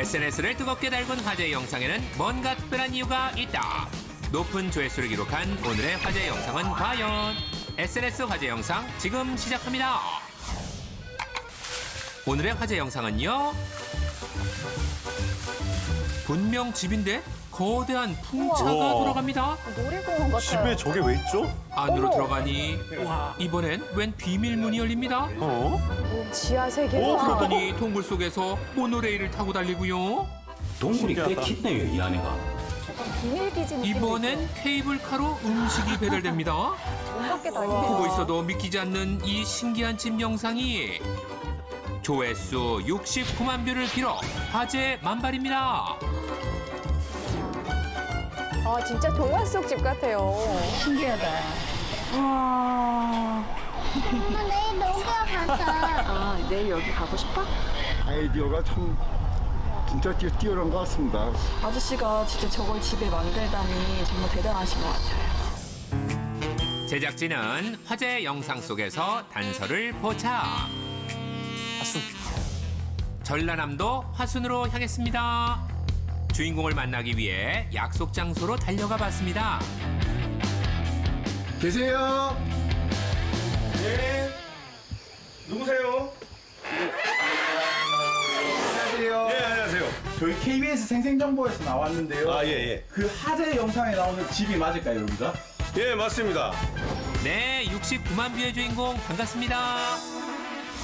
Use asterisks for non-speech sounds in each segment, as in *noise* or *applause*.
SNS를 뜨겁게 달군 화제 영상에는 뭔가 특별한 이유가 있다. 높은 조회수를 기록한 오늘의 화제 영상은 과연 SNS 화제 영상 지금 시작합니다. 오늘의 화제 영상은요. 분명 집인데 거대한 풍차가 우와. 돌아갑니다. 놀이공원 같아요. 집에 저게 왜 있죠? 안으로 어머. 들어가니 이번엔 웬 비밀 문이 열립니다. 어? 지하 세계. 오, 와. 그러더니 동굴 속에서 모노레일을 타고 달리고요. 동물이 꽤 신기하다. 깊네요, 이 안에가. 비밀 기지 느낌. 이번엔 케이블카로 음식이 배달됩니다. *laughs* 보고. 있어도 믿기지 않는 이 신기한 집 영상이 조회수 69만 뷰를 기록 화제 만발입니다. 아 진짜 동화 속 집 같아요. 신기하다. 와. 엄마 내일 농가 가자. 아, 내일 여기 가고 싶어? 아이디어가 참 진짜 뛰- 뛰어난 것 같습니다. 아저씨가 진짜 저걸 집에 만들다니 정말 대단하신 것 같아요. 제작진은 화제 영상 속에서 단서를 포착. 화순. 전라남도 화순으로 향했습니다. 주인공을 만나기 위해 약속 장소로 달려가 봤습니다. 계세요? 네. 누구세요? 안녕하세요. 네, 안녕하세요. 저희 KBS 생생정보에서 나왔는데요. 아, 예, 예. 그 화제 영상에 나오는 집이 맞을까요, 여기가? 예, 맞습니다. 네, 69만 뷰의 주인공 반갑습니다.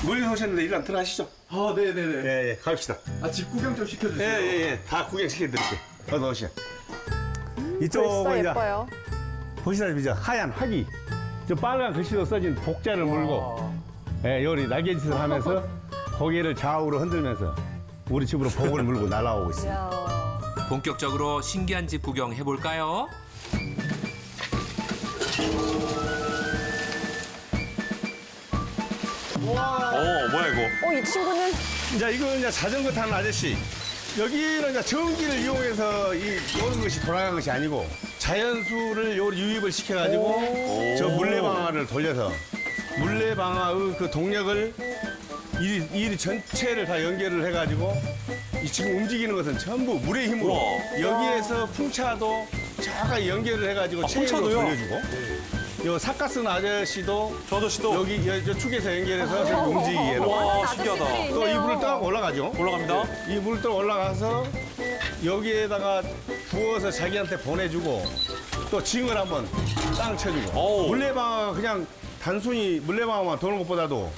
멀리 오셨는데 일단 들어가시죠. 아, 네네네. 예, 예, 갑시다. 아, 집 구경 좀 예, 시켜주세요. 예, 예. 다 구경시켜드릴게요. 어서 오시죠. 벌써 이쪽은 이제 예뻐요. 보시다시피 이제 하얀 학이, 저 빨간 글씨로 써진 복자를 물고, 예, 요리 날개짓을 하면서 *laughs* 고개를 좌우로 흔들면서 우리 집으로 복을 물고 *laughs* 날아오고 있습니다. 본격적으로 신기한 집 구경 해 볼까요? 어, 뭐야 이거? 어, 이 친구는? 이제 이거 이제 자전거 타는 아저씨. 여기는 이제 전기를 이용해서 이 오는 것이 돌아간 것이 아니고 자연수를 요 유입을 시켜가지고 저 물레방아를 돌려서 물레방아의 그 동력을 이, 이 전체를 다 연결을 해가지고 이 지금 움직이는 것은 전부 물의 힘으로 여기에서 풍차도 저까지 연결을 해가지고 체인으로 돌려주고 요 삿가스는 아저씨도 저 아저씨도 여기 여- 저 축에서 연결해서 저기 움직이게 해놓고 와 아저씨들이 신기하다. 또이 있네요. 물을 떠갖고 올라가죠. 올라갑니다. 이 물을 떠 올라가서 여기에다가 부어서 자기한테 보내주고 또 징을 한번 땅 쳐주고 어우. 물레방아 그냥 단순히 물레방아만 도는 것보다도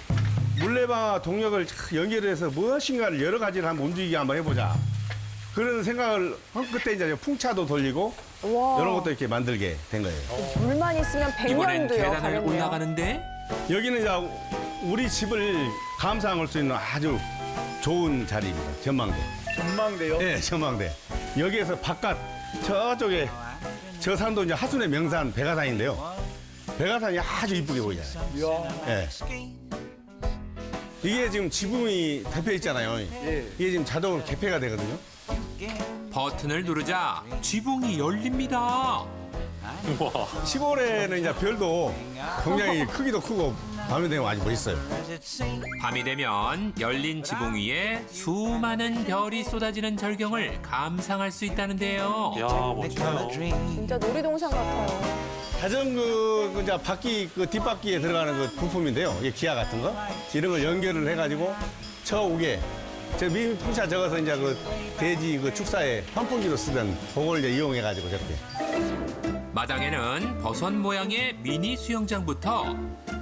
물레방아 동력을 착 연결해서 무엇인가를 여러 가지를 한번 움직이게 한번 해보자. 그런 생각을 한 그때 이제 풍차도 돌리고 와. 이런 것도 이렇게 만들게 된 거예요. 물만 있으면 이번엔 100년도요. 계단을 올라가는데 여기는 이제 우리 집을 감상할 수 있는 아주 좋은 자리입니다. 전망대. 전망대요. 네, 전망대. 여기에서 바깥 저쪽에 저 산도 이제 하순의 명산 백아산인데요. 백아산이 아주 이쁘게 보이잖아요. 이야. 예. 이게 지금 지붕이 덮여 있잖아요. 이게 지금 자동으로 개폐가 되거든요. 버튼을 누르자 지붕이 열립니다. 시골에는 이제 별도 굉장히 크기도 크고 밤에 되면 아주 멋있어요. 밤이 되면 열린 지붕 위에 수많은 별이 쏟아지는 절경을 감상할 수 있다는데요. 야 멋지네요. 진짜 놀이동산 같아요. 자전거 그 이제 바퀴 그 뒷바퀴에 들어가는 그 부품인데요. 이게 기아 같은 거 이런 걸 연결을 해가지고 저 위에 저 미풍차 적어서 이제 그 돼지 그 축사에 환풍기로 쓰던 그걸 이제 이용해가지고 저렇게 마당에는 버섯 모양의 미니 수영장부터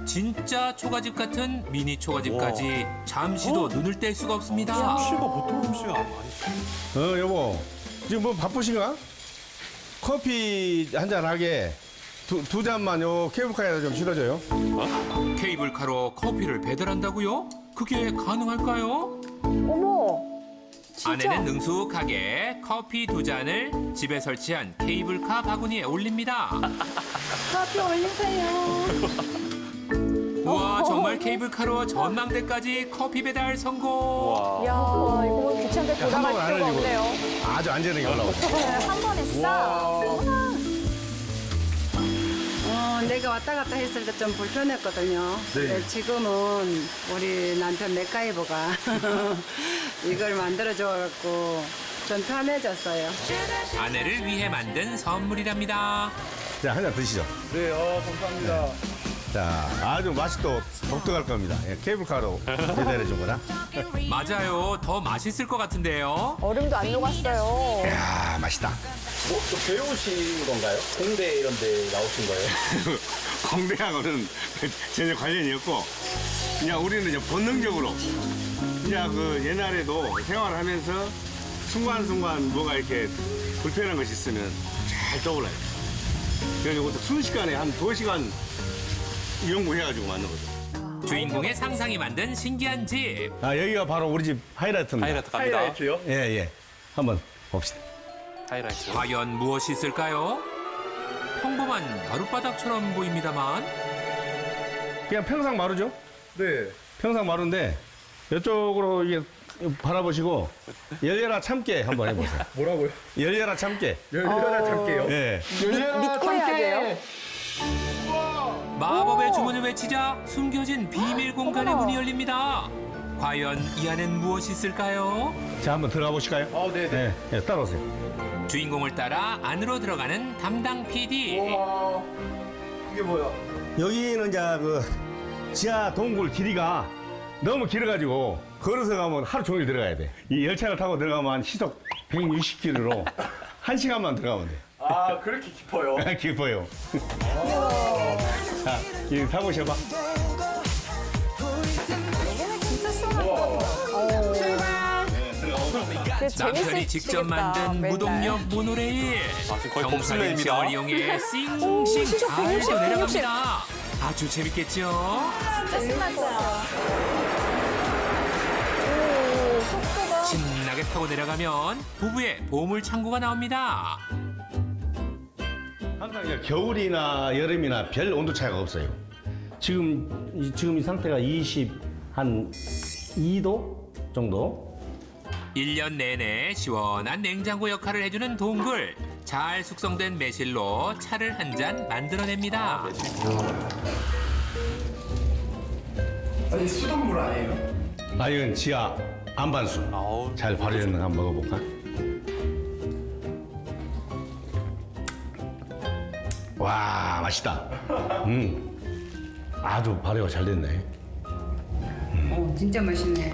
진짜 초가집 같은 미니 초가집까지 잠시도 눈을 뗄 수가 없습니다. 솜씨가 보통 솜씨가 아니죠. 어 여보 지금 뭐 바쁘신가? 커피 한 잔 하게 두, 두 잔만 요 케이블카에다 좀 실어줘요. 케이블카로 커피를 배달한다고요? 그게 가능할까요? 어머. 진짜. 아내는 능숙하게 커피 두 잔을 집에 설치한 케이블카 바구니에 올립니다. *laughs* 커피 올리세요. 우와 정말 케이블카로 전망대까지 커피 배달 성공. 와. 이야, 이거 귀찮게 한 돌아갈 안 필요가 흘리고 없네요. 아주 안전하게 올라오죠. 한 번에 싹. 어, 내가 왔다 갔다 했을 때 좀 불편했거든요. 근데 지금은 우리 남편 맥가이버가 *laughs* 이걸 만들어줘갖고 좀 편해졌어요. 아내를 위해 만든 선물이랍니다. 자, 한잔 드시죠. 네, 어, 감사합니다. 자, 아주 맛이 또 독특할 겁니다. 예, 케이블카로 배달해 준 거다. 맞아요. 더 맛있을 것 같은데요. 얼음도 안 녹았어요. 야 맛있다. 뭐, 또 배우신 건가요? 공대 이런 데 나오신 거예요? *laughs* 공대하고는 전혀 관련이 없고, 그냥 우리는 이제 본능적으로, 그냥 그 옛날에도 생활하면서 순간순간 뭐가 이렇게 불편한 것이 있으면 잘 떠올라요. 그래서 이것도 순식간에 한 두시간 연구해가지고 만든 거죠. 주인공의 상상이 만든 신기한 집. 아, 여기가 바로 우리 집 하이라이트입니다. 하이라이트 갑니다. 하이라이트요? 예, 예. 한번 봅시다. 하이라이트. 과연 무엇이 있을까요? 평범한 마룻바닥처럼 보입니다만 그냥 평상 마루죠? 네. 평상 마루인데, 이쪽으로 이게 바라보시고, 열려라 참깨 한번 해보세요. *laughs* 뭐라고요? 열려라 참깨. 열려라 참게요. 예. 믿고 해야 돼요. 마법의 주문을 외치자 숨겨진 비밀 공간의 문이 열립니다. 과연 이 안엔 무엇이 있을까요? 자, 한번 들어가 보실까요? 아, 네네. 네, 예, 따라오세요. 주인공을 따라 안으로 들어가는 담당 PD. 와, 이게 뭐야? 여기는 이제 그 지하 동굴 길이가 너무 길어가지고 걸어서 가면 하루 종일 들어가야 돼. 이 열차를 타고 들어가면 한 시속 160km로 한 시간만 들어가면 돼. 아, 그렇게 깊어요? *laughs* 깊어요. 자, 이 타보셔봐. 진짜. 근데 남편이 직접 만든. 무동력 모노레일. 아. 시험을 이용해 오, 싱싱 시속 잘 160, 내려갑니다. 아주 재밌겠죠? 진짜 신날 것 같아요. 오, 속도가. 신나게 타고 내려가면 부부의 보물 창고가 나옵니다. 항상 겨울이나 여름이나 별 온도 차이가 없어요. 지금 이, 지금 이 상태가 20한 2도 정도. 1년 내내 시원한 냉장고 역할을 해주는 동굴. 잘 숙성된 매실로 차를 한 잔 만들어냅니다. 아니, 수돗물 아니에요? 아 이건 지하 안반수. 잘 발효했는 거 한번 먹어볼까? 맛있다. 음, 아주 발효가 잘 됐네. 어, 진짜 맛있네.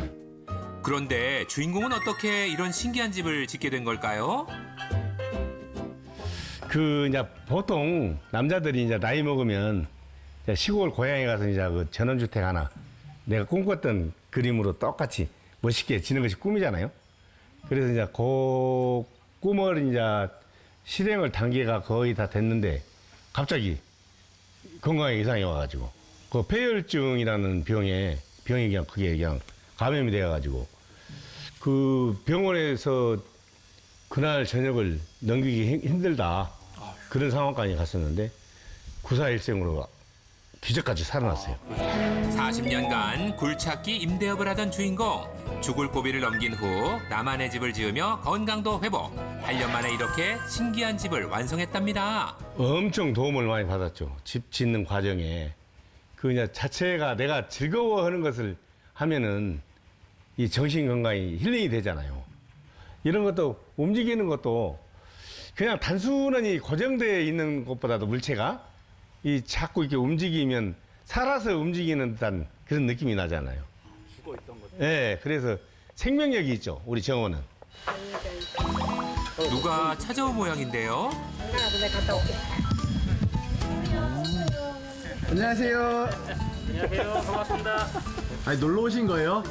그런데 주인공은 어떻게 이런 신기한 집을 짓게 된 걸까요? 그 이제 보통 남자들이 이제 나이 먹으면 이제 시골 고향에 가서 이제 그 전원주택 하나 내가 꿈꿨던 그림으로 똑같이 멋있게 지는 것이 꿈이잖아요. 그래서 이제 그 꿈을 이제 실행을 단계가 거의 다 됐는데 갑자기 건강에 이상이 와가지고 그 폐혈증이라는 병에 병이 그냥 그게 그냥 감염이 돼가지고 그 병원에서 그날 저녁을 넘기기 힘- 힘들다 그런 상황까지 갔었는데 구사일생으로 기적까지 살아났어요. 40년간 굴착기 임대업을 하던 주인공. 죽을 고비를 넘긴 후 나만의 집을 지으며 건강도 회복. 8년 만에 이렇게 신기한 집을 완성했답니다. 엄청 도움을 많이 받았죠. 집 짓는 과정에 그 그냥 자체가 내가 즐거워하는 것을 하면은 이 정신 건강이 힐링이 되잖아요. 이런 것도 움직이는 것도 그냥 단순히 고정되어 있는 것보다도 물체가 이 자꾸 이렇게 움직이면 살아서 움직이는 듯한 그런 느낌이 나잖아요. 죽어 있던 거죠. 네, 그래서 생명력이 있죠. 우리 정원은. 누가 찾아온 모양인데요. 안녕하세요. 안녕하세요. 반갑습니다. 아니, 놀러 오신 거예요?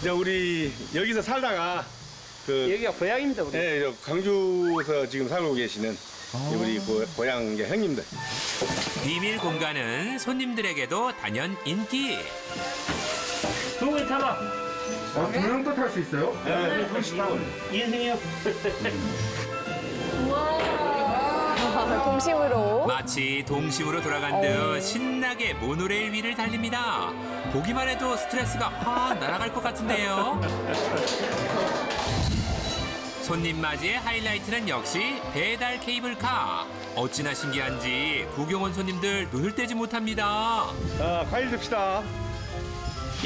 이제 우리 여기서 살다가 그 여기가 고향입니다. 우리. 네, 저 광주에서 지금 살고 계시는 우리 고, 고향 이제 형님들. 비밀 공간은 손님들에게도 단연 인기. 동을 잡아. 아, 두 명도 탈 수 있어요? 인생이요. *laughs* 아, 동심으로. 마치 동심으로 돌아간 듯 신나게 모노레일 위를 달립니다. 보기만 해도 스트레스가 확 날아갈 것 같은데요. 손님 맞이의 하이라이트는 역시 배달 케이블카. 어찌나 신기한지 구경 온 손님들 눈을 떼지 못합니다. 자, 과일 듭시다.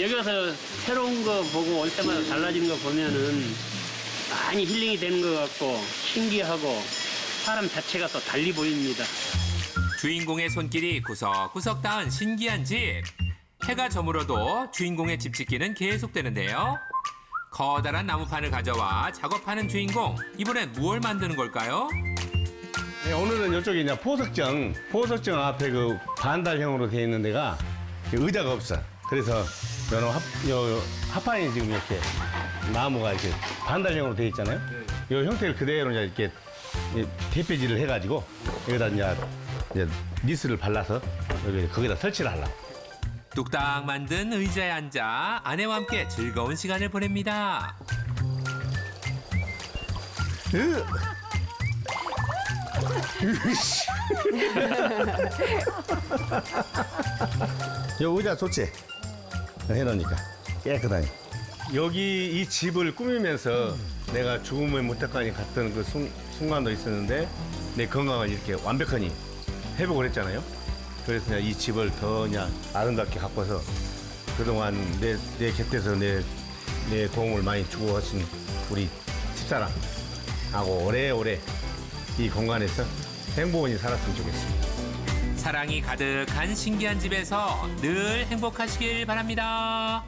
여기 와서 새로운 거 보고 올 때마다 달라지는 거 보면은 많이 힐링이 되는 것 같고 신기하고 사람 자체가 또 달리 보입니다. 주인공의 손길이 구석구석 닿은 신기한 집. 해가 저물어도 주인공의 집 짓기는 계속되는데요. 커다란 나무판을 가져와 작업하는 주인공. 이번엔 무얼 만드는 걸까요? 네, 오늘은 이쪽에 이제 포석정, 포석정 앞에 그 반달형으로 되어 있는 데가 의자가 없어. 그래서 여러 합, 요, 합판이 지금 이렇게 나무가 이렇게 반달형으로 되어 있잖아요. 이 형태를 그대로 이제 이렇게 이 대패질을 해가지고 여기다 이제, 이제 니스를 발라서 여기 거기다 설치를 하려고. 뚝딱 만든 의자에 앉아 아내와 함께 즐거운 시간을 보냅니다. 으! 으이씨. *laughs* 요 의자 좋지? 해놓으니까 깨끗하니. 여기 이 집을 꾸미면서 내가 죽음의 무태까지 갔던 그 순, 순간도 있었는데 내 건강을 이렇게 완벽하니 회복을 했잖아요. 그래서 그냥 이 집을 더 그냥 아름답게 가꿔서 그동안 내, 내 곁에서 내, 내 도움을 많이 주고 하신 우리 집사람하고 오래오래 이 공간에서 행복히 살았으면 좋겠습니다. 사랑이 가득한 신기한 집에서 늘 행복하시길 바랍니다.